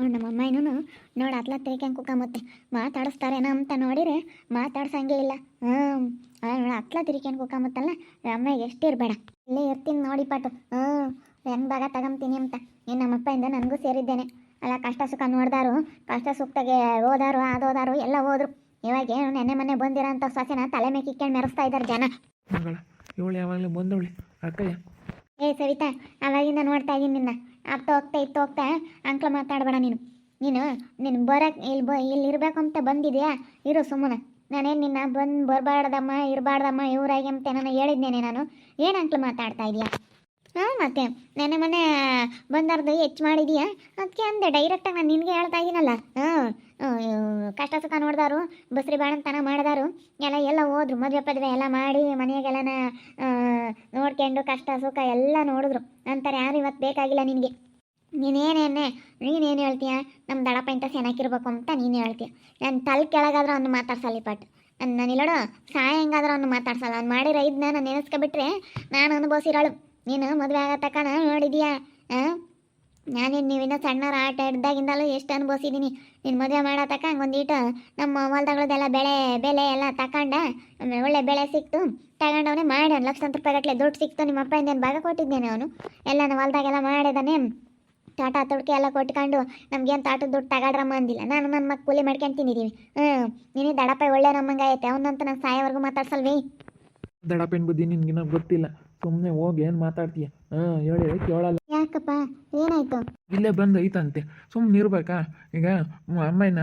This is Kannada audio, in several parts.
ನಮ್ಮ ಅಮ್ಮನೂ ನೋಡಿ ಅತ್ಲ ತಿರ್ಕ್ಯಂಗೆ ಮಾತಾಡಿಸ್ತಾರೆ ಮಾತಾಡಿಸ್ತಾರೇನೋ ಅಂತ ನೋಡಿರಿ ಮಾತಾಡ್ಸಂಗೆ ಇಲ್ಲ. ಹ್ಞೂ ಅತ್ಲ ತಿರ್ಕೊಂಡು ಕುಕ್ಕಮತ್ತಲ್ಲ ಅಮ್ಮಗೆ ಎಷ್ಟು ಇರಬೇಡ. ಇಲ್ಲೇ ಇರ್ತೀನಿ ನೋಡಿ ಪಾಟು. ಹ್ಞೂ ಹೆಂಗೆ ಭಾಗ ತಗೊಂತೀನಿ ಅಂತ. ಏನು ನಮ್ಮಪ್ಪಯಿಂದ ನನಗೂ ಸೇರಿದ್ದೇನೆ. ಅಲ್ಲ ಕಷ್ಟ ಸುಖ ನೋಡ್ದಾರು ಕಷ್ಟ ಸುಖದಾಗೆ ಓದಾರು ಆದೋದಾರು ಎಲ್ಲ ಹೋದ್ರು. ಇವಾಗ ಏನು ನೆನ್ನೆ ಮೊನ್ನೆ ಬಂದಿರೋಂಥ ಸೊಸೆನ ತಲೆ ಮೇಲೆ ಕಿಕ್ಕೊಂಡು ಮೆರೆಸ್ತಾ ಇದ್ದಾರೆ ಜನ. ಇವಳು ಯಾವಾಗಲೂ ಬಂದವಳೆ. ಅಕ್ಕಯ್ಯ. ಏ ಸವಿತಾ ಅವಾಗಿಂದ ನೋಡ್ತಾ ಇದ್ದೀನಿ ನಿನ್ನ. ಆಗ್ತಾ ಹೋಗ್ತಾ ಇತ್ತು ಹೋಗ್ತಾ ಅಂಕ್ಲ ಮಾತಾಡಬೇಡ ನೀನು. ನೀನು ನೀನು ಬರೋಕ್ಕೆ ಇಲ್ಲಿ ಬ, ಇಲ್ಲಿ ಇರಬೇಕು ಅಂತ ಬಂದಿದೆಯಾ? ಇರು ಸುಮ್ಮನೆ. ನಾನೇನು ನಿನ್ನ ಬಂದು ಬರಬಾರ್ದಮ್ಮ, ಇರಬಾರ್ದಮ್ಮ, ಇವರಾಗಿ ಅಂತ ನಾನು ಹೇಳಿದ್ದೇನೆ ನಾನು? ಏನು ಅಂಕ್ಲ ಮಾತಾಡ್ತಾ ಇದೆಯಾ? ಹಾಂ, ಮತ್ತೆ? ನೆನೆ ಮೊನ್ನೆ ಬಂದಾರ್ದು ಹೆಚ್ಚು ಮಾಡಿದೀಯಾ? ಅದಕ್ಕೆ ಅಂದೆ ಡೈರೆಕ್ಟಾಗಿ ನಾನು ನಿನಗೆ ಹೇಳ್ತಾ ಇದ್ದೀನಲ್ಲ ಹಾಂ ಕಷ್ಟ ಸುಖ ನೋಡ್ದಾರು ಬಸ್ರಿ ಬಾಣಂತನ ಮಾಡಿದಾರು ಎಲ್ಲ ಎಲ್ಲ ಹೋದ್ರು, ಮದುವೆ ಪದುವೆ ಎಲ್ಲ ಮಾಡಿ ಮನೆಯಾಗೆಲ್ಲನ ನೋಡ್ಕೊಂಡು ಕಷ್ಟ ಸುಖ ಎಲ್ಲ ನೋಡಿದ್ರು. ನಂತರ ಯಾರು ಇವತ್ತು ಬೇಕಾಗಿಲ್ಲ ನಿನಗೆ? ನೀನೇನೇನೆ? ನೀನೇನು ಹೇಳ್ತೀಯ? ನಮ್ಮ ದಡಪ ಇಂಥ ಚೆನ್ನಾಗಿರ್ಬೇಕು ಅಂತ ನೀನು ಹೇಳ್ತೀಯ. ನನ್ನ ತಲೆ ಕೆಳಗಾದ್ರೂ ಅವ್ನು ಮಾತಾಡ್ಸಲ್ಲಿ ಪಟ್ ನನ್ನ ನಾನು ಇಲ್ಲೋಡು ಸಹಾಯ ಹೆಂಗಾದ್ರೂ ಅವ್ನು ಮಾತಾಡ್ಸಲ್ಲ. ಅವ್ನು ಮಾಡಿರೋ ಇದನ್ನ ನಾನು ನೆನೆಸ್ಕೊಬಿಟ್ರೆ ನಾನು ಅನುಭವಿಸಿರೋಳು. ನೀನು ಮದುವೆ ಆಗೋ ನೋಡಿದೀಯ ನೋಡಿದ್ಯಾ ಹಾಂ ನಾನೇನು ನೀವಿನ್ನ ಸಣ್ಣರ ಆಟ ಹಿಡ್ದಾಗಿಂದಲೂ ಎಷ್ಟು ಅನುಭವಿಸಿದ್ದೀನಿ ನಿನ್ನ ಮದುವೆ ಮಾಡೋ ತಕ ಒಂದೀಟು ನಮ್ಮ ಹೊಲ್ದಾಗಳದೆಲ್ಲ ಬೆಳೆ, ಬೆಲೆ ಎಲ್ಲ ತಗೊಂಡ ಒಳ್ಳೆ ಬೆಳೆ ಸಿಕ್ತು. ತಗೊಂಡವನೇ ಮಾಡ್ಯಾನ ಲಕ್ಷಾಂತರ ರೂಪಾಯಿ ಗಟ್ಟಲೆ ದುಡ್ಡು ಸಿಕ್ತು. ನಿಮ್ಮ ಅಪ್ಪ ಇಂದೇನು ಭಾಗ ಕೊಟ್ಟಿದ್ದೇನೆ ಅವನು. ಎಲ್ಲನ ಹೊಲ್ದಾಗೆಲ್ಲ ಮಾಡಿದಾನೆ. ತಾಟ ತೊಡ್ಕೆ ಎಲ್ಲ ಕೊಟ್ಕೊಂಡು ನಮ್ಗೇನು ತಾಟದ ದುಡ್ಡು ತಗಾಡ್ರಮ್ಮ ಅಂದಿಲ್ಲ. ನಾನು ನನ್ನ ಮಕ್ಕ ಕೂಲಿ ಮಾಡ್ಕೊಂಡು ಹ್ಞೂ ನೀನೇ ದಡಪ್ಪ ಒಳ್ಳೆ ನಮ್ಮಂಗೆ ಐತೆ ಅವನಂತ ನಾನು ಸಾಯೋವರೆಗೂ ಮಾತಾಡ್ಸಲ್ವಿ? ದಡಪ್ಪಿನ ಬುದ್ಧಿ ನಿನ್ಗಿನ್ನ ಗೊತ್ತಿಲ್ಲ. ಸುಮ್ಮನೆ ಹೋಗಿ ಏನು ಮಾತಾಡ್ತೀಯ? ಹಾಂ ಹೇಳಿ, ಕೇಳಲ್ಲ. ಯಾಕಪ್ಪ ಏನಾಯ್ತು? ಇಲ್ಲೇ ಬಂದು ಐತಂತೆ ಸುಮ್ಮನೆ ಇರ್ಬೇಕಾ? ಈಗ ಅಮ್ಮಯ್ಯನ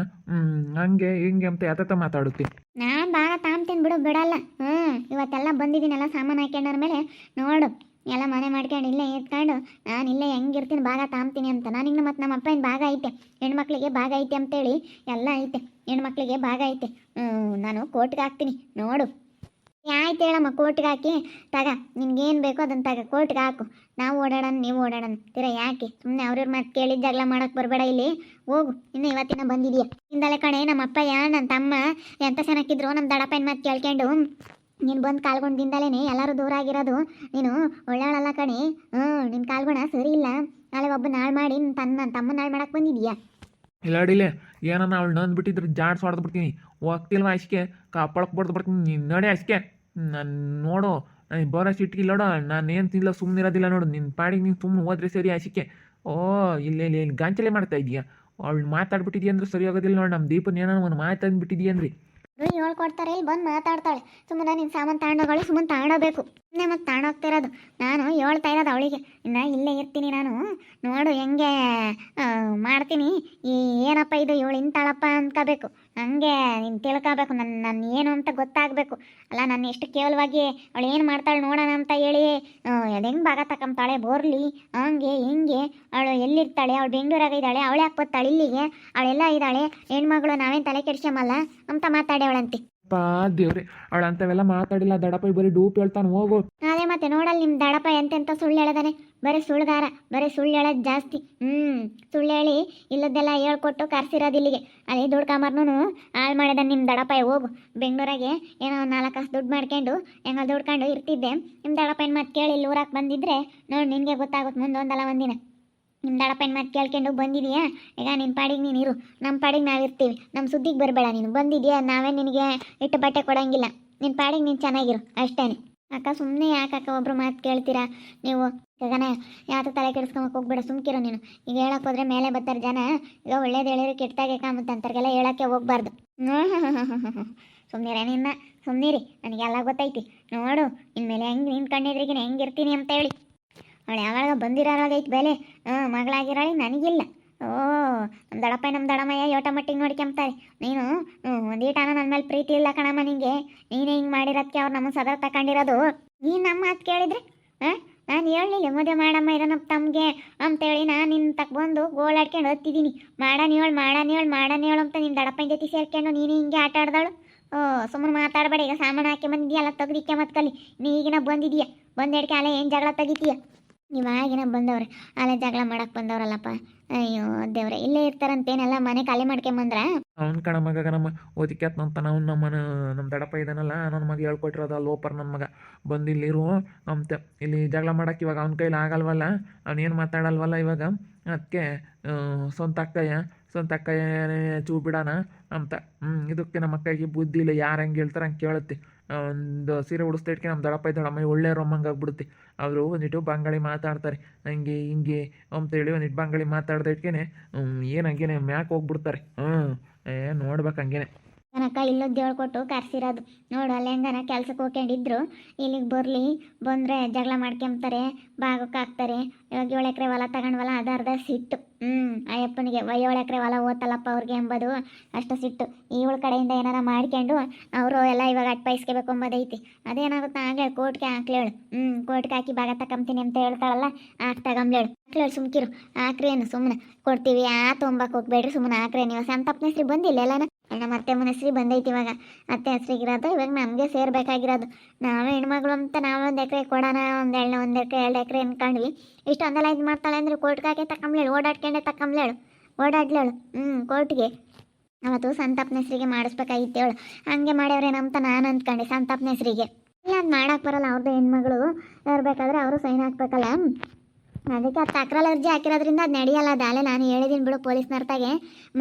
ಹಂಗೆ ಹಿಂಗೆ ಅಂತ ಯಾತ ಮಾತಾಡುತ್ತೆ. ನಾನು ಭಾಗ ತಾಮ್ತೀನಿ ಬಿಡು ಬಿಡಲ್ಲ. ಹ್ಞೂ ಇವತ್ತೆಲ್ಲ ಬಂದಿದ್ದೀನಲ್ಲ ಸಾಮಾನು ಹಾಕ್ಕೊಂಡ್ರ ಮೇಲೆ. ನೋಡು ಎಲ್ಲ ಮನೆ ಮಾಡ್ಕೊಂಡು ಇಲ್ಲೇ ಎತ್ಕೊಂಡು ನಾನು ಇಲ್ಲೇ ಹೆಂಗಿರ್ತೀನಿ ಭಾಗ ತಾಮ್ತೀನಿ ಅಂತ. ನನಗೆ ಮತ್ತು ನಮ್ಮ ಅಪ್ಪನ ಭಾಗ ಐತೆ ಹೆಣ್ಮಕ್ಳಿಗೆ ಭಾಗ ಐತೆ ಅಂತೇಳಿ ಎಲ್ಲ ಐತೆ ಹೆಣ್ಮಕ್ಳಿಗೆ ಭಾಗ ಐತೆ. ಹ್ಮ್, ನಾನು ಕೋರ್ಟ್ಗೆ ಹಾಕ್ತೀನಿ ನೋಡು. ಆಯ್ತು ಹೇಳಮ್ಮ, ಕೋರ್ಟ್ಗೆ ಹಾಕಿ. ತಗ, ನಿನ್ಗೇನು ಬೇಕೋ ಅದನ್ನು ತಗ, ಕೋರ್ಟ್ಗೆ ಹಾಕು. ನಾವು ಓಡಾಡೋಣ, ನೀವು ಓಡಾಡೋಣ. ತೀರ ಯಾಕೆ? ಸುಮ್ಮನೆ ಅವ್ರವ್ರ ಮತ್ತೆ ಕೇಳಿ ಜಗಳ ಮಾಡೋಕೆ ಬರಬೇಡ ಇಲ್ಲಿ. ಹೋಗು, ಇನ್ನು ಇವತ್ತಿನ ಬಂದಿದೀಯ? ಇಂದಲೇ ಕಣೆ ನಮ್ಮ ಅಪ್ಪಯ್ಯ ನನ್ನ ತಮ್ಮ, ಎಂತ ಚೆನ್ನಾಗಿದ್ರು ನಮ್ಮ ದಡಪ್ಪನ ಮತ್ತೆ ಕೇಳ್ಕೊಂಡು. ನೀನು ಬಂದು ಕಾಲ್ಗೊಂಡಿಂದಲೇ ಎಲ್ಲರೂ ದೂರ ಆಗಿರೋದು. ನೀನು ಒಳ್ಳಾಳಲ್ಲ ಕಣೆ. ಹ್ಞೂ ನಿನ್ನ ಕಾಲ್ಗುಣ ಸರಿ ಇಲ್ಲ. ನಾಳೆ ಒಬ್ಬ ನಾಳು ಮಾಡಿ ತನ್ನ ನನ್ನ ತಮ್ಮ ನಾಳು ಮಾಡಕ್ಕೆ ಬಂದಿದೀಯಾ? ಇಲ್ಲ ಅಡಿಲೆ, ಏನನ್ನ ಅವಳು ನಂದು ಬಿಟ್ಟಿದ್ರೆ ಜಾಡ್ಸ್ ಹೊಡೆದು ಬಿಡ್ತೀನಿ. ಹೋಗ್ತಿಲ್ವ ಆಯ್ಸಿಕೆ ಬಡ್ದು ಬಿಡ್ತೀನಿ. ನೋಡಿ ನಡೆ ಆಯ್ಸಿಕೆ ನಾನು ನೋಡು ಬರೋ ಸಿಟ್ಟಿಗೆ ನೋಡು, ನಾನು ಏನು ತಿನ್ನಲ್ಲ ಸುಮ್ಮನೆ ಇರೋದಿಲ್ಲ ನೋಡು ನಿನ್ನ ಪಾಡಿಗೆ ನೀನು ಸುಮ್ಮನೆ ಹೋದ್ರೆ ಸರಿ ಆಯ್ಸಿಕೆ ಓ, ಇಲ್ಲಿ ಇಲ್ಲಿ ಇಲ್ಲಿ ಗಾಂಚಲೆ ಮಾಡ್ತಾ ಇದೀಯಾ ಅವಳು ಮಾತಾಡ್ಬಿಟ್ಟಿದ್ಯಾ ಅಂದ್ರೆ ಸರಿ ಹೋಗೋದಿಲ್ಲ ನೋಡಿ ನಮ್ಮ ದೀಪನ, ಏನೋ ಒಂದು ಮಾತಾಡ್ಬಿಟ್ಟಿದ್ಯಾ ಅಂದ್ರಿ. ನೀವು ಹೇಳ್ಕೊಡ್ತಾರೆ ಇಲ್ಲಿ ಬಂದು ಮಾತಾಡ್ತಾಳೆ. ಸುಮ್ಮನೆ ನಿನ್ನ ಸಾಮಾನು ತಗೊಂಡೋಗಳು ಸುಮ್ಮನೆ ತಗೊಂಡೋಗ್ಬೇಕು ಸುಮ್ಮನೆ ಮತ್ತೆ ತಗೊಂಡೋಗ್ತಿರೋದು ನಾನು ಹೇಳ್ತಾ ಇರೋದು ಅವಳಿಗೆ. ಇನ್ನು ಇಲ್ಲೇ ಇರ್ತೀನಿ ನಾನು. ನೋಡು ಹೆಂಗೆ ಮಾಡ್ತೀನಿ. ಈ ಏನಪ್ಪ ಇದು, ಇವಳು ಇಂತಾಳಪ್ಪ ಅನ್ಕೋಬೇಕು. ಹಂಗೆ ನೀನು ತಿಳ್ಕೊಬೇಕು ನನ್ನ ನನ್ನ ಏನು ಅಂತ ಗೊತ್ತಾಗಬೇಕು. ಅಲ್ಲ ನಾನು ಎಷ್ಟು ಕೇವಲವಾಗಿ ಅವಳು ಏನು ಮಾಡ್ತಾಳೆ ನೋಡೋಣ ಅಂತ ಹೇಳಿ ಅದು ಹೆಂಗೆ ಭಾಗ ತಕೊಂತಾಳೆ ಬೋರ್ಲಿ ಹಂಗೆ ಹಿಂಗೆ. ಅವಳು ಎಲ್ಲಿರ್ತಾಳೆ ಅವಳು ಬೆಂಗಳೂರಾಗ ಇದ್ದಾಳೆ ಅವಳೆ ಯಾಕೆ ಬರ್ತಾಳೆ ಇಲ್ಲಿಗೆ. ಅವಳೆಲ್ಲ ಇದ್ದಾಳೆ ಹೆಣ್ಮಗಳು ನಾವೇನು ತಲೆ ಕೆಡ್ಸ್ಕೊಂಬಲ್ಲ ಅಂತ ಮಾತಾಡ್ಯವಳಂತೆ ಪಾ ದೇವ್ರಿ ಅವಳು ಅಂಥವೆಲ್ಲ ಮಾತಾಡಿಲ್ಲ ದಡಪ ಬರೀ ಡೂಪ್ ಹೇಳ್ತಾನೆ ಹೋಗು. ಅದೇ ಮತ್ತೆ ನೋಡಲ್ಲ ನಿಮ್ಮ ದಡಪ ಎಂತೆಂತ ಸುಳ್ಳು ಹೇಳದಾನೆ. ಬರೀ ಸುಳ್ಳುಗಾರ ಬರೀ ಸುಳ್ಳು ಹೇಳೋದು ಜಾಸ್ತಿ. ಹ್ಞೂ ಸುಳ್ಳು ಹೇಳಿ ಇಲ್ಲದೆಲ್ಲ ಹೇಳ್ಕೊಟ್ಟು ಕರ್ಸಿರೋದು ಇಲ್ಲಿಗೆ. ಅಲ್ಲಿ ದುಡ್ಕೊಂಬರ್ನೂ ಹಾಳು ಮಾಡಿದ ನಿಮ್ಮ ದಡಪಾಯಿ ಹೋಗು. ಬೆಂಗಳೂರಾಗೆ ಏನೋ ನಾಲ್ಕು ಕಾಸು ದುಡ್ಡು ಮಾಡ್ಕೊಂಡು, ಹೆಂಗೋ ದುಡ್ಕೊಂಡು ಇರ್ತಿದ್ದೆ. ನಿಮ್ಮ ದಡಪ್ಪನ ಮಾತು ಕೇಳಿ ಇಲ್ಲಿ ಊರಾಗೆ ಬಂದಿದ್ರೆ ನೋಡಿ ನಿನಗೆ ಗೊತ್ತಾಗುತ್ತೆ ಮುಂದೆ ಒಂದಲ್ಲ ಒಂದಿನ ನಿಮ್ಮ ದಡಪ್ಪನ ಮಾತು ಕೇಳ್ಕೊಂಡು ಬಂದಿದೀಯಾ? ಈಗ ನಿನ್ನ ಪಾಡಿಗೆ ನೀನು ಇರು. ನಮ್ಮ ಪಾಡಿಗೆ ನಾವು ಇರ್ತೀವಿ. ನಮ್ಮ ಸುದ್ದಿಗೆ ಬರಬೇಡ ನೀನು. ಬಂದಿದ್ಯಾ? ನಾವೇ ನಿನಗೆ ಇಟ್ಟು ಬಟ್ಟೆ ಕೊಡೋಂಗಿಲ್ಲ. ನಿನ್ನ ಪಾಡಿಗೆ ನೀನು ಚೆನ್ನಾಗಿರು. ಅಷ್ಟೇ ಅಕ್ಕ ಸುಮ್ಮನೆ ಯಾಕೆ ಅಕ್ಕ ಒಬ್ರು ಮಾತು ಕೇಳ್ತೀರಾ? ನೀವು ಈಗನ ಯಾತ ತಲೆ ಕೆಡಿಸ್ಕೊಂಬಕ್ಕೆ ಹೋಗ್ಬೇಡ ಸುಮ್ಕಿರೋ ನೀನು. ಈಗ ಹೇಳಕ್ ಹೋದ್ರೆ ಮೇಲೆ ಬರ್ತಾರೆ ಜನ. ಈಗ ಒಳ್ಳೇದು ಹೇಳಿದ್ರೆ ಕೆಟ್ಟದಾಗೆ ಕಾಮುತ್ತೆ ಅಂತಾರಿಗೆಲ್ಲ ಹೇಳಕ್ಕೆ ಹೋಗ್ಬಾರ್ದು. ಸುಮ್ಮನಿರ ನಿನ್ನ ಸುಮ್ಮನಿರಿ ನನಗೆಲ್ಲ ಗೊತ್ತೈತಿ. ನೋಡು, ಇನ್ಮೇಲೆ ಹೆಂಗೆ ಹೆಂಗೆ ಹೆಂಗಿರ್ತೀನಿ ಅಂತ ಹೇಳಿ. ಅವಳು ಯಾವಾಗ ಬಂದಿರೋದೈತಿ ಬೆಲೆ. ಹಾಂ, ಮಗಳಾಗಿರೋಳಿ ನನಗಿಲ್ಲ. ಓ ನಮ್ಮ ದಡಪ್ಪ ನಮ್ಮ ದಡಮಯ್ಯ ಯೋಟ ಮಟ್ಟಿಗೆ ನೋಡ್ಕೊಂತಾರೆ ನೀನು ಒಂದೀಟಾನ ನನ್ನ ಮೇಲೆ ಪ್ರೀತಿ ಇಲ್ಲ ಕಣಮ್ಮ ನಿಂಗೆ. ನೀನೇ ಹಿಂಗೆ ಮಾಡಿರೋದಕ್ಕೆ ಅವ್ರು ನಮ್ಮ ಸದಾ ತಗೊಂಡಿರೋದು ನೀನು ನಮ್ಮ ಮಾತು ಕೇಳಿದ್ರೆ, ಹಾಂ? ನಾನು ಹೇಳಲಿಲ್ಲ, ಮದುವೆ ಮಾಡಮ್ಮ ಇರೋನಪ್ಪ ತಮ್ಗೆ ಅಂತೇಳಿ ನಾನು ನಿನ್ನ ಬಂದು ಗೋಳಾಡ್ಕೊಂಡು ಓದ್ತಿದ್ದೀನಿ ಮಾಡಾನ ಹೇಳು ಮಾಡಾನ ಹೇಳು ಮಾಡಾನ ಹೇಳು ಅಂತ ನಿನ್ನ ದಡಪ್ಪನ ಜೊತೆ ಸೇರ್ಕೊಂಡು ನೀನು ಹಿಂಗೆ ಆಟ ಆಡ್ದಾಳು. ಓ ಸುಮ್ಮನೆ ಮಾತಾಡಬೇಡ, ಈಗ ಸಾಮಾನು ಹಾಕಿ ಬಂದಿದ್ಯಲ್ಲ, ತೆಗ್ದಿಕ್ಕೆ ಕಲಿ ನೀ ಈಗಿನ ಬಂದಿದೀಯ. ಬಂದೇಡ್ಕೆ ಅಲ್ಲ ಏನು ಜಗಳ ತೆಗಿತೀಯ? ನೀವಾಗಿನ ಬಂದವ್ರೆ, ಅಲ್ಲೇ ಜಗಳ ಮಾಡಕ್ಕೆ ಬಂದವ್ರಲ್ಲಪ್ಪ. ಅಯ್ಯೋ, ದೇವ್ರೆ, ಇಲ್ಲೇ ಇರ್ತಾರಂತೇನೆಲ್ಲ ಮನೆ ಖಾಲಿ ಮಾಡ್ಕೊಂಬಂದ್ರ ಅವ್ನ ಕಣ ಮಗ ನಮ್ಮ ಓದಿಕ್ಯಾತ್ ಅಂತ ನಾವು ನಮ್ಮ ನಮ್ಮ ದಡಪ್ಪ ಇದ್ದಾನಲ್ಲ ನನ್ನ ಮಗ ಹೇಳ್ಕೊಟ್ಟಿರೋದ, ಲೋಪರ್ ನನ್ನ ಮಗ. ಬಂದು ಇಲ್ಲಿರು ಅಂತ ಇಲ್ಲಿ ಜಗಳ ಮಾಡಕ್ಕೆ ಇವಾಗ ಅವ್ನ ಕೈಲಿ ಆಗಲ್ವಲ್ಲ ಅವ್ನೇನು ಮಾತಾಡಲ್ವಲ್ಲ ಇವಾಗ? ಅದಕ್ಕೆ ಸ್ವಂತ ಅಕ್ಕಯ್ಯ ಸ್ವಂತ ಅಕ್ಕಯ್ಯ ಚೂ ಬಿಡೋಣ ಅಂತ. ಹ್ಞೂ ಇದಕ್ಕೆ ನಮ್ಮ ಅಕ್ಕಗೆ ಬುದ್ಧಿ ಇಲ್ಲ, ಯಾರು ಹೆಂಗೆ ಹೇಳ್ತಾರೆ ಹಂಗೆ ಕೇಳುತ್ತೆ. ಒಂದು ಸೀರೆ ಉಡಿಸ್ತಾ ಇಟ್ಕೆ ನಮ್ಮ ದಡಪ್ಪ ದಡಮ್ಮ ಒಳ್ಳೆ ರೊಮ್ಮಂಗೆ ಆಗ್ಬಿಡುತ್ತೆ. ಅವರು ಒಂದಿಟ್ಟು ಬಂಗಾಳಿ ಮಾತಾಡ್ತಾರೆ. ಹಂಗೆ ಹಿಂಗೆ ಅಂತೇಳಿ ಒಂದಿಟ್ಟು ಬಂಗಾಳಿ ಮಾತಾಡ್ತಾ ಇಟ್ಕೆನೆ ಏನು ಹಂಗೇನೆ ಮ್ಯಾಕ್ ಹೋಗ್ಬಿಡ್ತಾರೆ. ಹ್ಞೂ ಏ, ನೋಡ್ಬೇಕು ಹಂಗೇನೆ. ಕನಕ ಇಲ್ಲದ್ದು ಹೇಳ್ಕೊಟ್ಟು ಕರ್ಸಿರೋದು. ನೋಡು ಅಲ್ಲಿ ಹೆಂಗನ ಕೆಲ್ಸಕ್ಕೆ ಹೋಗ್ಕೊಂಡಿದ್ರು ಇಲ್ಲಿಗೆ ಬರಲಿ, ಬಂದರೆ ಜಗಳ ಮಾಡ್ಕೊಂಬ್ತಾರೆ ಬಾಗಕ್ಕೆ ಹಾಕ್ತಾರೆ. ಇವಾಗ ಏಳು ಎಕರೆ ಹೊಲ ತಗೊಂಡ್ವಲ್ಲ, ಅದು ಅರ್ಧ ಸಿಟ್ಟು. ಹ್ಞೂ ಅಯ್ಯಪ್ಪನಿಗೆ ಏಳು ಎಕರೆ ಹೊಲ ಓದ್ತಲ್ಲಪ್ಪ ಅವ್ರಿಗೆ ಎಂಬುದು ಅಷ್ಟು ಸಿಟ್ಟು. ಇವಳ ಕಡೆಯಿಂದ ಏನಾರ ಮಾಡ್ಕೊಂಡು ಅವರು ಎಲ್ಲ ಇವಾಗ ಅಟ್ ಪೈಸ್ಕೋಬೇಕು ಎಂಬುದೈತಿ. ಅದೇನಾಗುತ್ತೆ ಹಾಗೆ ಕೋಟ್ಗೆ ಹಾಕ್ಲೇಳು ಹ್ಞೂ ಕೋರ್ಟ್ಗೆ ಹಾಕಿ ಭಾಗ ತಗೊಂತೀನಿ ಅಂತ ಹೇಳ್ತಾಳಲ್ಲ, ಹಾಕಿ ತಗೊಂಬ್ಲೇಳು ಹಾಕ್ಲೇಳು ಸುಮ್ಕಿರು. ಹಾಕ್ರಿ ಏನು ಸುಮ್ಮನೆ ಕೊಡ್ತೀವಿ, ಆ ತೊಂಬಕ್ಕೆ ಹೋಗ್ಬೇಡ್ರಿ ಸುಮ್ಮನೆ ಹಾಕ್ರಿ ನೀವು ಸಂತಪ್ಪನ ಬಂದಿಲ್ಲ ಎಲ್ಲನ? ನಮ್ಮ ಅತ್ತೆ ಮನಸ್ಸಿಗೆ ಬಂದೈತಿ ಇವಾಗ. ಅತ್ತೆ ಇರೋದು, ಇವಾಗ ನಮಗೆ ಸೇರ್ಬೇಕಾಗಿರೋದು. ನಾವೇ ಹೆಣ್ಮಗಳು ಅಂತ ನಾವ್ ಒಂದು ಎಕರೆ ಕೊಡೋಣ, ಒಂದು ಎಳ್ಳು ಒಂದು ಎಕರೆ ಎರಡು ಎಕರೆ ಅನ್ಕೊಂಡ್ವಿ. ಇಷ್ಟೊಂದೆಲ್ಲ ಇದು ಮಾಡ್ತಾಳೆ ಅಂದ್ರೆ ಕೋರ್ಟ್ಗಾಕೆ ಹಾಕಿ ತಕೊಂಬ್ಲೇಳು ಓಡಾಡ್ಕೊಂಡೆ ತಕೊಂಬ್ಲೇಳು ಓಡಾಡ್ಲೇಳು. ಹ್ಞೂ ಕೋರ್ಟ್ಗೆ ಅವತ್ತು ಸಂತಾಪನ ಹೆಸರಿಗೆ ಮಾಡಿಸ್ಬೇಕಾಗಿತ್ತು ಹೇಳು. ಹಂಗೆ ಮಾಡ್ಯವ್ರೇನೋ ಅಂತ ನಾನು ಅಂದ್ಕೊಂಡೆ ಸಂತಾಪನ ಹೆಸರಿಗೆ. ಇಲ್ಲ, ಅದು ಬರಲ್ಲ ಅವ್ರದ್ದು ಹೆಣ್ಮಗಳು. ಇರಬೇಕಾದ್ರೆ ಅವರು ಸೈನ್ ಹಾಕ್ಬೇಕಲ್ಲ. ಅದಕ್ಕೆ ಅದು ತಕ್ರಾಲ್ ಅರ್ಜಿ ಹಾಕಿರೋದ್ರಿಂದ ಅದು ನಡೆಯಲ್ಲ ದಾಲೆ. ಅಲ್ಲೇ ನಾನು ಹೇಳಿದ್ದೀನಿ ಬಿಡು ಪೊಲೀಸ್ನರ್ತಾಗೆ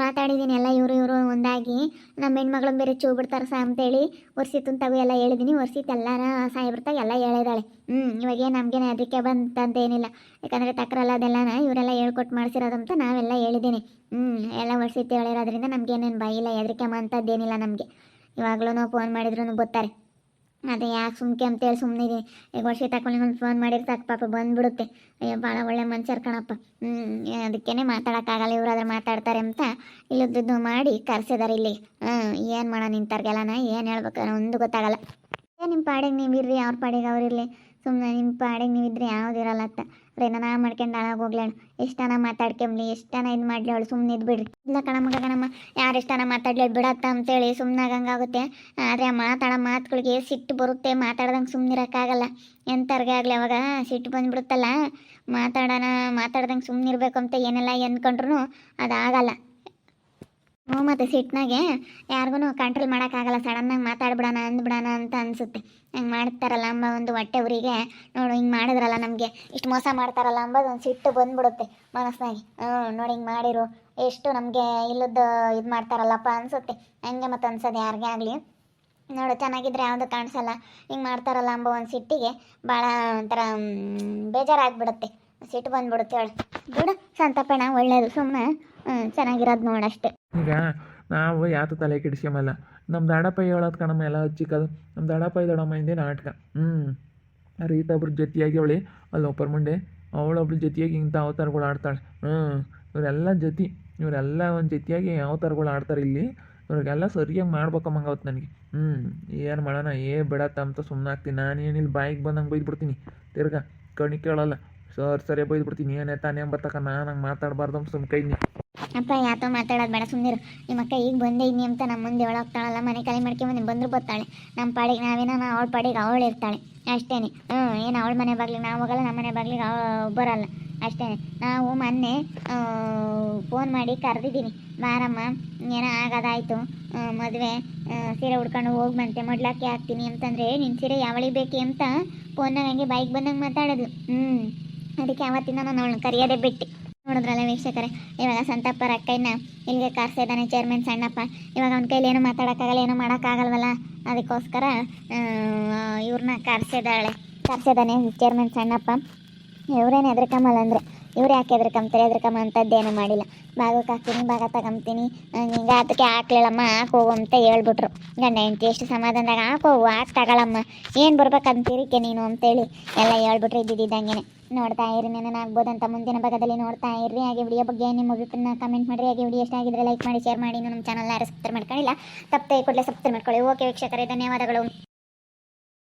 ಮಾತಾಡಿದ್ದೀನಿ ಎಲ್ಲ ಇವರು ಇವರು ಒಂದಾಗಿ. ನಮ್ಮ ಹೆಣ್ಮಗಳನ್ನ ಬೇರೆ ಚೂ ಬಿಡ್ತಾರೆ ಸಹ ಅಂತೇಳಿ ಒರ್ಸಿತ್ತು ತಗೋ ಎಲ್ಲ ಹೇಳಿದ್ದೀನಿ ವರ್ಷಿತ್ ಎಲ್ಲಾರ ಸಾಯಿಬಿಡ್ತಾಗ ಎಲ್ಲ ಹೇಳಿದಾಳೆ. ಹ್ಞೂ ಇವಾಗೇ ನಮಗೇನೆ ಅದಕ್ಕೆ ಬಂತಂತ ಏನಿಲ್ಲ ಯಾಕಂದರೆ ತಕ್ರಲ್ಲ ಅದೆಲ್ಲನ ಇವರೆಲ್ಲ ಹೇಳ್ಕೊಟ್ಟು ಮಾಡಿಸಿರೋದಂತ ನಾವೆಲ್ಲ ಹೇಳಿದ್ದೀನಿ ಹ್ಞೂ ಎಲ್ಲ ಒರ್ಸಿತ್ತು ಹೇಳಿರೋದ್ರಿಂದ ನಮಗೇನೇನು ಬಾಯಿಲ್ಲ, ಹೆದರಿಕೆ ಏನಿಲ್ಲ ನಮಗೆ. ಇವಾಗಲೂ ಫೋನ್ ಮಾಡಿದ್ರು ಬರ್ತಾರೆ ಅದೇ ಯಾಕೆ ಸುಮ್ಕೆ ಅಂತೇಳಿ ಸುಮ್ಮನೆ ಈಗ ವರ್ಷ ತಗೊಂಡು ಒಂದು ಫೋನ್ ಮಾಡಿರ್ತಾಕ ಪಾಪ ಬಂದ್ಬಿಡುತ್ತೆ. ಅಯ್ಯೋ ಭಾಳ ಒಳ್ಳೆ ಮನುಷ್ಯರ್ ಕಣಪ್ಪ. ಹ್ಞೂ ಅದಕ್ಕೇ ಮಾತಾಡೋಕ್ಕಾಗಲ್ಲ ಇವ್ರು ಅದ್ರ ಮಾತಾಡ್ತಾರೆ ಅಂತ ಇಲ್ಲದ್ದು ಮಾಡಿ ಕರ್ಸಿದಾರೆ ಇಲ್ಲಿ. ಹಾಂ ಏನು ಮಾಡೋಣ ನಾ ಏನು ಹೇಳ್ಬೇಕು ಒಂದು ಗೊತ್ತಾಗಲ್ಲ. ಏ ನಿಮ್ಮ ಪಾಡಿಗೆ ನೀವು ಇರ್ರಿ ಅವ್ರ ಪಾಡಿಗೆ ಅವ್ರು ಇರಲಿ ಸುಮ್ಮನೆ ನಿಮ್ಮ ಪಾಡಿಗೆ ನೀವು ಇದ್ರೆ ಯಾವ್ದು ಇರಲ್ಲ ಅಂತ ಏನ ನಾ ಮಾಡ್ಕೊಂಡು ಹಾಳಾಗಿ ಹೋಗ್ಲೇಳು ಎಷ್ಟನ ಮಾತಾಡ್ಕೊಂಬ್ಲಿ ಎಷ್ಟನ ಇದು ಮಾಡ್ಲಿ ಅವಳು ಸುಮ್ಮನೆ ಇದು ಇಲ್ಲ ಕಣಮ್ಮ ಕಣಮ್ಮ. ಯಾರು ಎಷ್ಟನ ಮಾತಾಡ್ಲಿ ಬಿಡತ್ತ ಅಂತೇಳಿ ಸುಮ್ಮನಾಗಂಗಾಗುತ್ತೆ ಆದರೆ ಆ ಮಾತಾಡೋ ಮಾತುಗಳಿಗೆ ಸಿಟ್ಟು ಬರುತ್ತೆ, ಮಾತಾಡ್ದಂಗೆ ಸುಮ್ಮನಿರೋಕ್ಕಾಗಲ್ಲ ಎಂಥರ್ಗೆ ಆಗಲಿ ಅವಾಗ ಸಿಟ್ಟು ಬಂದ್ಬಿಡುತ್ತಲ್ಲ. ಮಾತಾಡೋಣ, ಮಾತಾಡ್ದಂಗೆ ಸುಮ್ಮನಿರ್ಬೇಕು ಅಂತ ಏನೆಲ್ಲ ಎಂದ್ಕೊಂಡ್ರು ಅದಾಗಲ್ಲ. ಹ್ಞೂ ಮತ್ತು ಸಿಟ್ಟಿನಾಗೆ ಯಾರಿಗೂ ಕಂಟ್ರೋಲ್ ಮಾಡೋಕ್ಕಾಗಲ್ಲ. ಸಡನ್ನಾಗಿ ಮಾತಾಡ್ಬಿಡೋಣ ಅಂದ್ಬಿಡೋಣ ಅಂತ ಅನಿಸುತ್ತೆ. ಹಂಗೆ ಮಾಡ್ತಾರಲ್ಲ ಅಂಬ ಒಂದು ಹೊಟ್ಟೆ ಊರಿಗೆ ನೋಡು, ಹಿಂಗೆ ಮಾಡಿದ್ರಲ್ಲ ನಮಗೆ. ಇಷ್ಟು ಮೋಸ ಮಾಡ್ತಾರಲ್ಲ ಅಂಬೋದು ಒಂದು ಸಿಟ್ಟು ಬಂದ್ಬಿಡುತ್ತೆ ಮನಸ್ಸಿನಾಗೆ ಹ್ಞೂ ನೋಡಿ ಹಿಂಗೆ ಮಾಡಿರು. ಎಷ್ಟು ನಮಗೆ ಇಲ್ಲದ್ದು ಇದು ಮಾಡ್ತಾರಲ್ಲಪ್ಪ ಅನಿಸುತ್ತೆ. ಹಂಗೆ ಮತ್ತು ಅನ್ಸೋದು ಯಾರಿಗೇ ಆಗಲಿ. ನೋಡು, ಚೆನ್ನಾಗಿದ್ರೆ ಯಾವುದು ಕಾಣಿಸಲ್ಲ. ಹಿಂಗೆ ಮಾಡ್ತಾರಲ್ಲ ಅಂಬೋ ಒಂದು ಸಿಟ್ಟಿಗೆ. ಭಾಳ ಒಂಥರ ಬೇಜಾರಾಗ್ಬಿಡುತ್ತೆ. ಸಿಟ್ಟು ಬಂದ್ಬಿಡುತ್ತೆ ಹೇಳು. ಬಿಡು ಸಂತಪಣ ಒಳ್ಳೇದು ಸುಮ್ಮನೆ ಚೆನ್ನಾಗಿರೋದು ನೋಡಷ್ಟೇ. ಈಗ ನಾವು ಯಾತು ತಲೆ ಕೆಡಿಸ್ಕೊಂಬಲ್ಲ? ನಮ್ಮ ದಡಪ್ಪ ಹೇಳೋದು ಕಣಮ್ಮ ಎಲ್ಲ ಹಚ್ಚಿಕ್ಕದು ನಮ್ಮ ದಡಪ್ಪ ದೊಡಮ್ಮ ಹಿಂದೆ ನಾಟಕ. ಹ್ಞೂ ರೀತ ಒಬ್ರು ಜೊತೆಯಾಗಿ ಅವಳಿ, ಅಲ್ಲಿ ಒಬ್ಬರ ಮುಂದೆ ಅವಳೊಬ್ಳು ಜೊತೆಯಾಗಿ ಇಂಥ ಅವತಾರಗಳು ಆಡ್ತಾಳೆ. ಹ್ಞೂ ಇವರೆಲ್ಲ ಜೊತೆ, ಇವರೆಲ್ಲ ಒಂದು ಜೊತೆಯಾಗಿ ಅವತಾರಗಳು ಆಡ್ತಾರೆ ಇಲ್ಲಿ. ಇವ್ರಿಗೆಲ್ಲ ಸರಿಯಾಗಿ ಮಾಡ್ಬೇಕಮ್ಮಂಗೆ ಅವತ್ತು ನನಗೆ. ಹ್ಞೂ ಏನು ಮಾಡೋಣ, ಏ ಬಿಡತ್ತ ಅಂತ ಸುಮ್ಮನೆ ಆಗ್ತೀನಿ. ನಾನು ಏನಿಲ್ಲ ಬಾಯಿಗೆ ಬಂದಂಗೆ ಬೈದ್ಬಿಡ್ತೀನಿ. ತಿರ್ಗಾ ಕಣಿ ಕೇಳಲ್ಲ. ಸರ್ ಸರಿಯಾಗಿ ಬೈದ್ಬಿಡ್ತೀನಿ ಏನೇ ತಾನೇ ಬರ್ತಕ್ಕ? ನಾನು ಹಂಗೆ ಮಾತಾಡಬಾರ್ದು ಅಂತ ಕೈ ಅಪ್ಪ, ಯಾತೋ ಮಾತಾಡೋದು ಬೇಡ ಸುಮ್ಮನಿರು ನಿಮ್ಮ ಅಕ್ಕ ಈಗ ಬಂದೇ ಇದ್ನಿ ಅಂತ ನಮ್ಮ ಮುಂದೆ ಒಳಗ್ತಾಳಲ್ಲ ಮನೆ ಖಾಲಿ ಮಾಡ್ಕೊಂಬಂದು ಬಂದ್ರು ಬರ್ತಾಳೆ. ನಮ್ಮ ಪಾಡಿಗೆ ನಾವೇನೋ ಅವಳ ಪಾಡಿಗೆ ಅವಳು ಇರ್ತಾಳೆ. ಅಷ್ಟೇನೆ ಹ್ಞೂ ಏನು ಅವಳ ಮನೆ ಬಾಗ್ಲಿಗೆ, ನಾವು ಹೋಗಲ್ಲ, ನಮ್ಮ ಮನೆ ಬಾಗ್ಲಿಗೆ ಬರಲ್ಲ. ಅಷ್ಟೇನೆ ನಾವು ಮೊನ್ನೆ ಫೋನ್ ಮಾಡಿ ಕರೆದಿದ್ದೀನಿ. ಬಾರಮ್ಮ, ಏನೋ ಆಗದಾಯ್ತು. ಮದುವೆ ಸೀರೆ ಉಡ್ಕೊಂಡು ಹೋಗ್ಬಂತೆ ಮೊಡ್ಲಾಕಿ ಹಾಕ್ತೀನಿ ಅಂತಂದರೆ ನಿನ್ನ ಸೀರೆ ಯಾವಳಿಗೆ ಬೇಕಿ ಅಂತ ಫೋನ್ನಾಗ ಹಂಗೆ ಬೈಕ್ ಬಂದಂಗೆ ಮಾತಾಡೋದು. ಹ್ಞೂ ಅದಕ್ಕೆ ಅವತ್ತಿಂದ ನಾನು ಅವಳನ್ನ ಕರೆಯೋದೇ ಬಿಟ್ಟು. ನೋಡಿದ್ರಲ್ಲ ವೀಕ್ಷಕರೇ, ಇವಾಗ ಸಂತಪ್ಪರ ರಕ್ಕಯ್ಯನ ಇಲ್ಲಿಗೆ ಕಾರ್ಸಿದ್ದಾನೆ ಚೇರ್ಮನ್ ಸಣ್ಣಪ್ಪ. ಇವಾಗ ಅವನ ಕೈಲಿ ಏನೂ ಮಾತಾಡೋಕ್ಕಾಗಲ್ಲ, ಏನೂ ಮಾಡೋಕ್ಕಾಗಲ್ವಲ್ಲ? ಅದಕ್ಕೋಸ್ಕರ ಇವ್ರನ್ನ ಕಾರ್ಸಿದ್ದಾಳೆ ಕಾರ್ಸಿದ್ದಾನೆ ಚೇರ್ಮನ್ ಸಣ್ಣಪ್ಪ. ಇವರೇನು ಎದ್ರಕಮ್ಮಲ್ಲ ಅಂದರೆ. ಇವ್ರು ಯಾಕೆ ಹೆದರ್ಕಂತಾರೆ ಹೆದರ್ಕಮ್ಮ ಅಂಥದ್ದೇನು ಮಾಡಿಲ್ಲ. ಭಾಗಕ್ಕೆ ಹಾಕ್ತೀನಿ ಭಾಗ ತಗೊಂತೀನಿ ಹಿಂಗೆ ಅದಕ್ಕೆ ಹಾಕ್ಲಿಲ್ಲಮ್ಮ, ಹಾಕ್ ಹೋಗು ಅಂತ ಹೇಳ್ಬಿಟ್ರು. ಗಂಡ ಹೆಂಡತಿ ಎಷ್ಟು ಸಮಾಧಾನದಾಗ ಹಾಕೋವು ಹಾಕಿ ತಗೊಳಮ್ಮ. ಏನು ಬರ್ಬೇಕಂತೀರಿಕೆ ನೀನು ಅಂತೇಳಿ ಎಲ್ಲ ಹೇಳ್ಬಿಟ್ರು ಇದ್ದಿದ್ದಂಗೆ ನೋಡ್ತಾ ಇರಿ ಅಂತ ಮುಂದಿನ ಭಾಗದಲ್ಲಿ ನೋಡ್ತಾ ಇರ್ರಿ. ಹಾಗೆ ವಿಡಿಯೋ ಬಗ್ಗೆ ನಿಮ್ಮ ಅಭಿಪ್ರಾಯ ಕಮೆಂಟ್ ಮಾಡಿರಿ. ಹಾಗೆ ವಿಡಿಯೋ ಇಷ್ಟ ಆಗಿದ್ರೆ ಲೈಕ್ ಮಾಡಿ ಶೇರ್ ಮಾಡಿ. ನಮ್ಮ ಚಾನಲ್ ಯಾರು ಸಬ್ಸ್ಕ್ರೈಬ್ ಮಾಡ್ಕೊಳ್ಳಿಲ್ಲ ತಪ್ಪದೆ ಕೂಡಲೇ ಸಬ್ಸ್ಕ್ರೈಬ್ ಮಾಡ್ಕೊಳ್ಳಿ. ಓಕೆ ವೀಕ್ಷಕರೇ, ಧನ್ಯವಾದಗಳು.